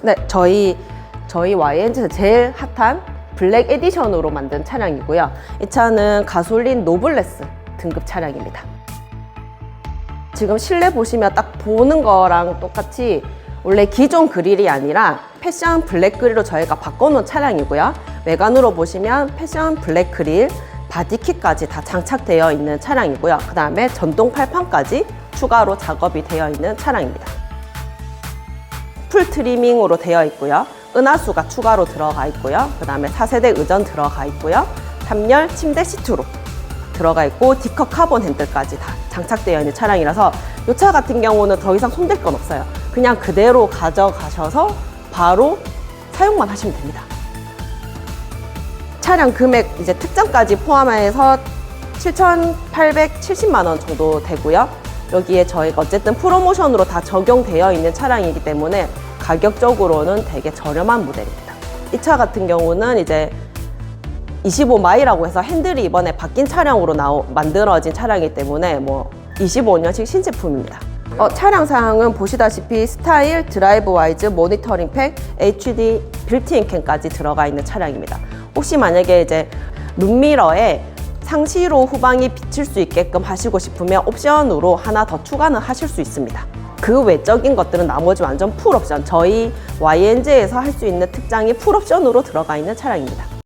네, 저희 저희 YNG에서 제일 핫한 블랙 에디션으로 만든 차량이고요. 이 차는 가솔린 노블레스 등급 차량입니다. 지금 실내 보시면 딱 보는 거랑 똑같이 원래 기존 그릴이 아니라 패션 블랙 그릴로 저희가 바꿔놓은 차량이고요. 외관으로 보시면 패션 블랙 그릴, 바디킷까지 다 장착되어 있는 차량이고요. 그 다음에 전동 팔판까지 추가로 작업이 되어 있는 차량입니다. 풀 트리밍으로 되어 있고요. 은하수가 추가로 들어가 있고요. 그 다음에 4세대 의전 들어가 있고요. 3열 침대 시트로 들어가 있고 디커 카본 핸들까지 다 장착되어 있는 차량이라서 이 차 같은 경우는 더 이상 손댈 건 없어요. 그냥 그대로 가져가셔서 바로 사용만 하시면 됩니다. 차량 금액 이제 특장까지 포함해서 7,870만 원 정도 되고요. 여기에 저희가 어쨌든 프로모션으로 다 적용되어 있는 차량이기 때문에 가격적으로는 되게 저렴한 모델입니다. 이 차 같은 경우는 이제 25마이라고 해서 핸들이 이번에 바뀐 차량으로 나오, 만들어진 차량이기 때문에 뭐 25년식 신제품입니다. 어, 차량 사항은 보시다시피 스타일, 드라이브 와이즈, 모니터링 팩, HD 빌트인 캠까지 들어가 있는 차량입니다. 혹시 만약에 이제 룸미러에 상시로 후방이 비칠 수 있게끔 하시고 싶으면 옵션으로 하나 더 추가는 하실 수 있습니다. 그 외적인 것들은 나머지 완전 풀 옵션. 저희 YNG에서 할 수 있는 특장이 풀 옵션으로 들어가 있는 차량입니다.